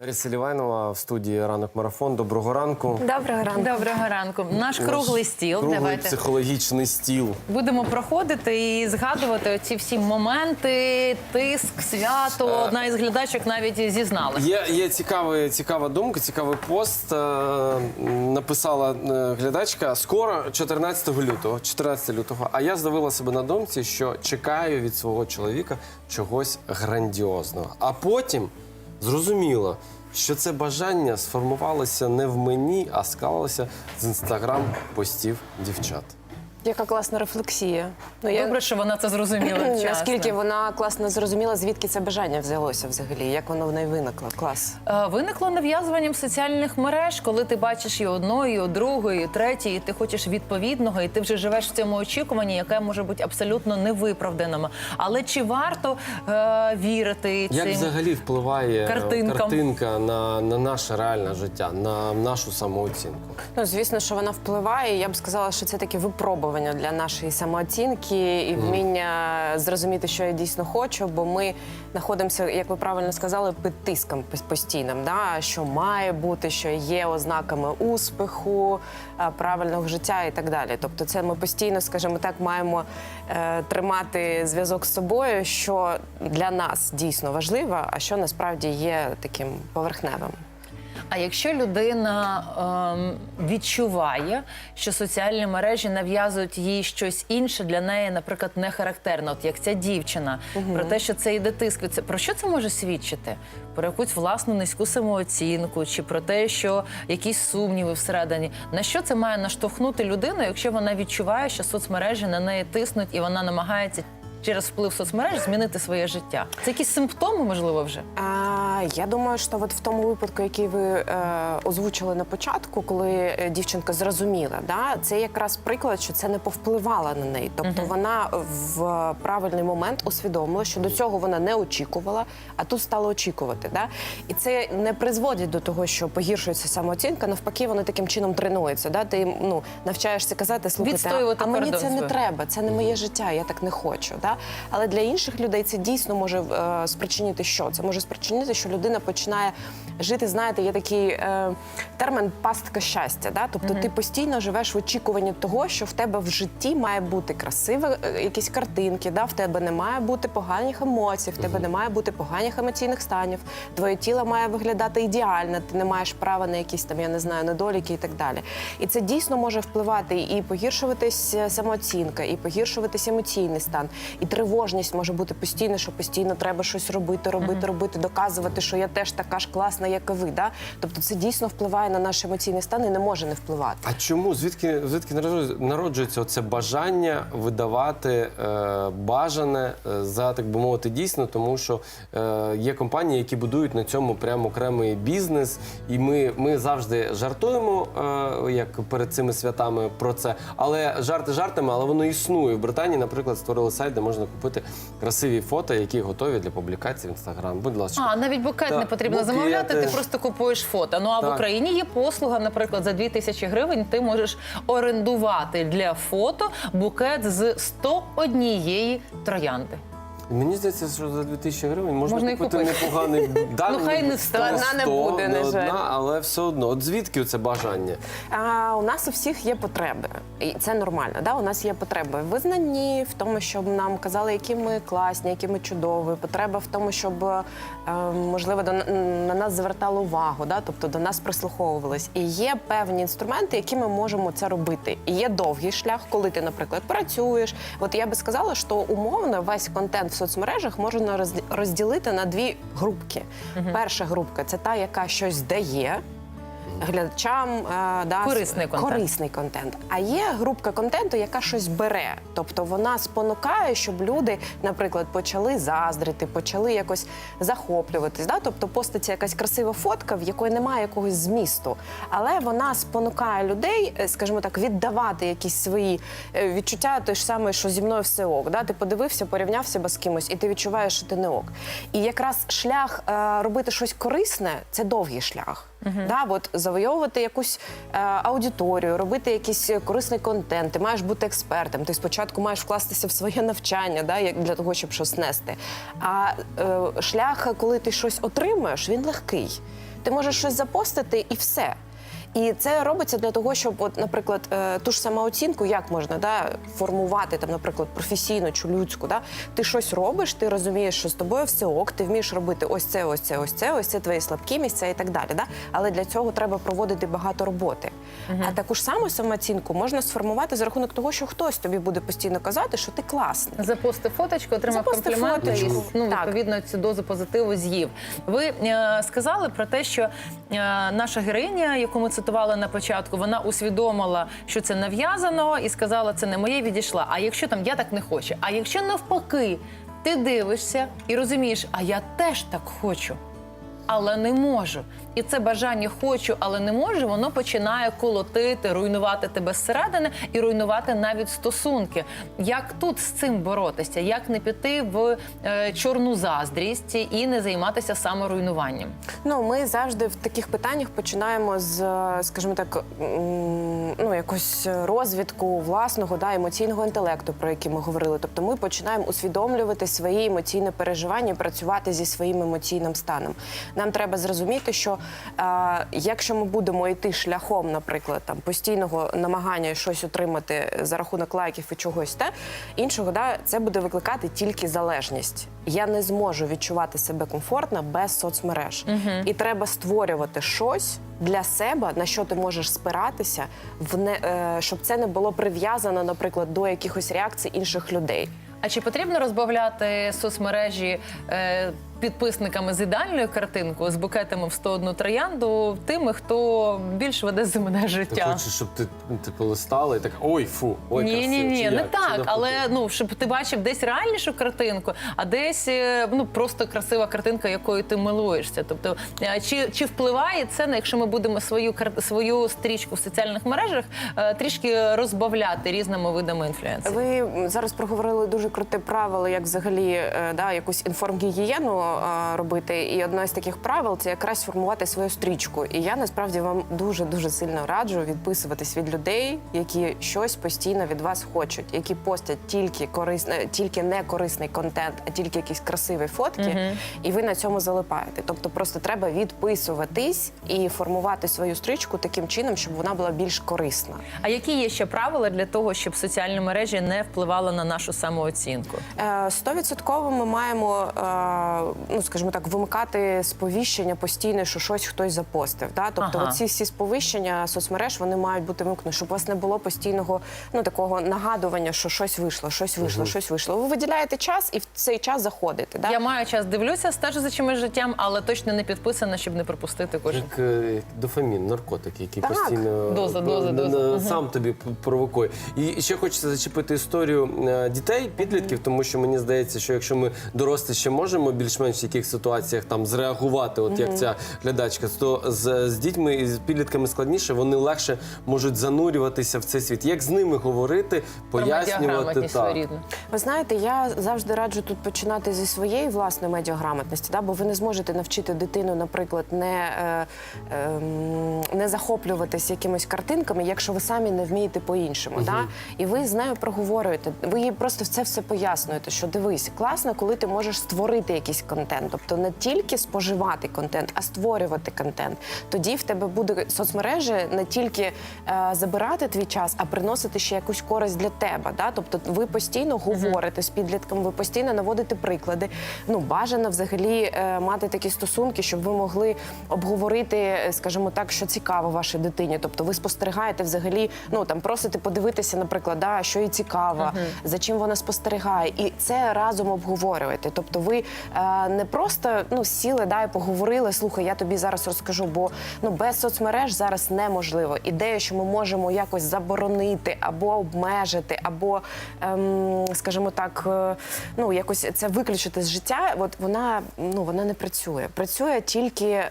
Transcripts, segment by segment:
Лариса Лівайнова в студії ранок марафон. Доброго ранку. Доброго ранку. Доброго ранку. Наш круглий стіл. Круглий Давайте психологічний стіл. будемо проходити і згадувати оці всі моменти, тиск, свято. Одна із глядачок навіть зізналась. Є, є цікавий, цікава думка, цікавий пост. Е, написала е, глядачка скоро, 14 лютого. 14 лютого. А я здавила себе на думці, що чекаю від свого чоловіка чогось грандіозного. А потім зрозуміло, що це бажання сформувалося не в мені, а склалося з інстаграм-постів дівчат. Яка класна рефлексія. Ну, я... Добре, що вона це зрозуміла. вчасно. Наскільки вона класно зрозуміла, звідки це бажання взялося взагалі, як воно в неї виникло. Клас. Е, Виникло нав'язуванням соціальних мереж, коли ти бачиш і одної, і другої, і третьої, і ти хочеш відповідного, і ти вже живеш в цьому очікуванні, яке може бути абсолютно невиправданим. Але чи варто е, вірити Як взагалі впливає е, картинкам. картинка на, на наше реальне життя, на нашу самооцінку? Ну, звісно, що вона впливає. Я б сказала, що це таке випробування для нашої самооцінки і вміння зрозуміти, що я дійсно хочу, бо ми знаходимося, як ви правильно сказали, під тиском постійним, да? що має бути, що є ознаками успіху, правильного життя і так далі. Тобто, це ми постійно, скажімо так, маємо е, тримати зв'язок з собою, що для нас дійсно важливо, а що насправді є таким поверхневим. А якщо людина ем, відчуває, що соціальні мережі нав'язують їй щось інше для неї, наприклад, не характерно, от як ця дівчина, про те, що це йде тиск, це про що це може свідчити? Про якусь власну низьку самооцінку, чи про те, що якісь сумніви всередині, на що це має наштовхнути людину, якщо вона відчуває, що соцмережі на неї тиснуть і вона намагається через вплив соцмереж змінити своє життя? Це якісь симптоми, можливо, вже? А, я думаю, що от в тому випадку, який ви е, озвучили на початку, коли е, дівчинка зрозуміла, да, це якраз приклад, що це не повпливало на неї. Тобто вона в правильний момент усвідомила, що до цього вона не очікувала, а тут стала очікувати. Да? І це не призводить до того, що погіршується самооцінка. Навпаки, воно таким чином тренується. Да? Ти ну, навчаєшся казати, слухайте, а, а мені це не треба, це не моє життя, я так не хочу. Да? Але для інших людей це дійсно може е, спричинити що? Це може спричинити, що людина починає жити. Знаєте, є такий е, термін пастка щастя. Да? Тобто ти постійно живеш в очікуванні того, що в тебе в житті має бути красиві е, якісь картинки, да? в тебе не має бути поганих емоцій, в тебе не має бути поганих емоційних станів. Твоє тіло має виглядати ідеально, ти не маєш права на якісь там, я не знаю, недоліки і так далі. І це дійсно може впливати і погіршуватись е, самооцінка, і погіршуватись емоційний стан, і тривожність може бути постійно, що постійно треба щось робити, робити, робити, доказувати, що я теж така ж класна, як і ви. Да? Тобто це дійсно впливає на наш емоційний стан і не може не впливати. А чому звідки звідки народжується- це бажання видавати е, бажане е, за так би мовити дійсно, тому що е, є компанії, які будують на цьому прямо окремий бізнес, і ми, ми завжди жартуємо е, як перед цими святами про це. Але жарти жартами, але воно існує. В Британії, наприклад, створили сайт, де можна купити красиві фото, які готові для публікації в інстаграм. Будь ласка. А навіть букет Так, не потрібно букети. замовляти, ти просто купуєш фото. Ну а Так. в Україні є послуга, наприклад, за 2 тисячі гривень ти можеш орендувати для фото букет з 101 троянди. Мені здається, що за 2000 гривень можна, Можна і купити купити. непоганий да, Ну, хай не сто. Одна не буде, на жаль. одна, але все одно. От звідки це бажання? А, у нас у всіх є потреби, і це нормально. Да? У нас є потреби в визнанні, в тому, щоб нам казали, які ми класні, які ми чудові. Потреба в тому, щоб е, можливо до на нас звертали увагу, да? тобто до нас прислуховувались. І є певні інструменти, які ми можемо це робити. І є довгий шлях, коли ти, наприклад, працюєш. От я би сказала, що умовно весь контент в соцмережах можна розділити на дві групки. Перша групка це та, яка щось дає. Глядачам е, да, Корисний контент. корисний контент. А є групка контенту, яка щось бере. Тобто вона спонукає, щоб люди, наприклад, почали заздрити, почали якось захоплюватись. Да? Тобто поститься якась красива фотка, в якої немає якогось змісту. Але вона спонукає людей, е, скажімо так, віддавати якісь свої е, відчуття, той ж самий, що зі мною все ок. Да? Ти подивився, порівняв себе з кимось, і ти відчуваєш, що ти не ок. І якраз шлях е, робити щось корисне це довгий шлях. Да? От завойовувати якусь е, аудиторію, робити якийсь корисний контент. Ти маєш бути експертом. Ти спочатку маєш вкластися в своє навчання, да, як для того, щоб щось нести. А е, шлях, коли ти щось отримуєш, він легкий. Ти можеш щось запостити і все. І це робиться для того, щоб, от, наприклад, е, ту ж самооцінку, як можна да, формувати, там, наприклад, професійно чи людську. Да? Ти щось робиш, ти розумієш, що з тобою все ок, ти вмієш робити ось це, ось це, ось це, ось це твої слабкі місця і так далі. Да? Але для цього треба проводити багато роботи. А таку ж саму самооцінку можна сформувати за рахунок того, що хтось тобі буде постійно казати, що ти класний. Запусти фоточку, отримав компліменти і ну, Так. відповідно цю дозу позитиву з'їв. Ви е, сказали про те, що е, наша героїня, яку ми цитували на початку, вона усвідомила, що це нав'язано, і сказала, це не моє, відійшла. А якщо там я так не хочу, а якщо навпаки, ти дивишся і розумієш, а я теж так хочу. Але не можу. І це бажання хочу, але не можу, воно починає колотити, руйнувати тебе зсередини і руйнувати навіть стосунки. Як тут з цим боротися? Як не піти в е, чорну заздрість і не займатися саморуйнуванням? Ну, ми завжди в таких питаннях починаємо з, е, скажімо так, ну якось розвідку власного да, емоційного інтелекту, про який ми говорили. Тобто ми починаємо усвідомлювати свої емоційні переживання, працювати зі своїм емоційним станом. Нам треба зрозуміти, що е, якщо ми будемо йти шляхом, наприклад, там постійного намагання щось отримати за рахунок лайків і чогось те іншого, да, це буде викликати тільки залежність. Я не зможу відчувати себе комфортно без соцмереж. І треба створювати щось для себе, на що ти можеш спиратися, в не, е, щоб це не було прив'язано, наприклад, до якихось реакцій інших людей. А чи потрібно розбавляти соцмережі е, підписниками з ідеальною картинкою, з букетами в 101 троянду, тими, хто більш веде земне Ти життя? хочеш, щоб ти типу, листала і так ой, фу, ой, ні, красиво. ні, ні, Чи не як? Чи так. навпаки? Але ну щоб ти бачив десь реальнішу картинку, а десь е, ну просто красива картинка, якою ти милуєшся. Тобто, е, чи, чи впливає це на якщо ми будемо свою кар- свою стрічку в соціальних мережах е, трішки розбавляти різними видами інфлюенсів? Ви зараз проговорили дуже круте правило, як взагалі е, да, якусь інформгігієну робити. І одне з таких правил це якраз формувати свою стрічку. І я насправді вам дуже дуже сильно раджу відписуватись від людей, які щось постійно від вас хочуть, які постять тільки корисне, тільки не корисний контент, а тільки якісь красиві фотки, і ви на цьому залипаєте. Тобто, просто треба відписуватись і формувати свою стрічку таким чином, щоб вона була більш корисна. А які є ще правила для того, щоб соціальні мережі не впливали на нашу самооцінку? Е, Стовідсотково ми маємо, е, ну скажімо так, вимикати сповіщення постійне, що щось хтось запостив. Да? Тобто, Ага. оці всі сповіщення соцмереж вони мають бути вимкнені, щоб у вас не було постійного ну такого нагадування, що щось вийшло, щось вийшло, щось вийшло. Ви виділяєте час і в цей час заходите. Да? Я маю час дивлюся, стежу за чимось життям, але точно не підписана, щоб не пропустити кожен. Як е, дофамін, наркотик, який Так. постійно Доза, е, доза, доза. сам тобі провокує. І ще хочеться зачепити історію е, дітей, підлітків, тому що мені здається, що якщо ми дорослі ще можемо більш-менш в яких ситуаціях там зреагувати, от як ця глядачка, то з, з дітьми і з підлітками складніше, вони легше можуть занурюватися в цей світ. Як з ними говорити, пояснювати так. своєрідну. Ви знаєте, я завжди раджу тут починати зі своєї власної медіаграмотності, да? бо ви не зможете навчити дитину, наприклад, не, е, ем, не захоплюватись якимись картинками, якщо ви самі не вмієте по-іншому. Да? І ви з нею проговорюєте. Ви їй просто це все пояснюєте, що дивись, класно, коли ти можеш створити якийсь контент, тобто не тільки споживати контент, а створювати контент. Тоді в тебе буде соцмережі не тільки е, забирати твій час, а приносити ще якусь користь для тебе. Да? Тобто ви постійно говорите з підлітком, ви постійно наводите приклади. Ну бажано взагалі е, мати такі стосунки, щоб ви могли обговорити, е, скажімо так, що цікаво вашій дитині. Тобто ви спостерігаєте взагалі, ну там просите подивитися, наприклад, да, що їй цікаво, за чим вона спостерігає, і це разом обговорюєте. Тобто, ви е, не просто ну сіли, да, і поговорили. Слухай, я тобі зараз розкажу, бо ну без соцмереж зараз неможливо. Ідея, що ми можемо якось заборонити або обмежити, або, ем, скажімо так, е, ну якось це виключити з життя. От вона ну вона не працює. Працює тільки е,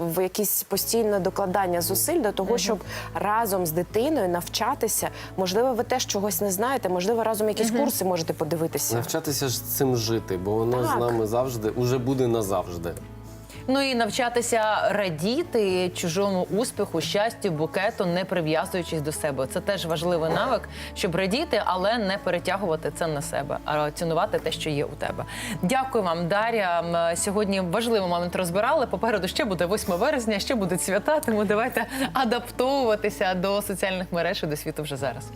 в якісь постійне докладання зусиль до того, щоб разом з дитиною навчатися. Можливо, ви теж чогось не знаєте, можливо, разом якісь курси можете подивитися. Навчатися ж цим жити, бо воно Так. з нами завжди уже буде назавжди. Ну і навчатися радіти чужому успіху, щастю, букету, не прив'язуючись до себе. Це теж важливий навик, щоб радіти, але не перетягувати це на себе, а цінувати те, що є у тебе. Дякую вам, Дар'я. Сьогодні важливий момент розбирали. Попереду ще буде 8 березня, ще будуть свята. Тому давайте адаптовуватися до соціальних мереж і до світу вже зараз.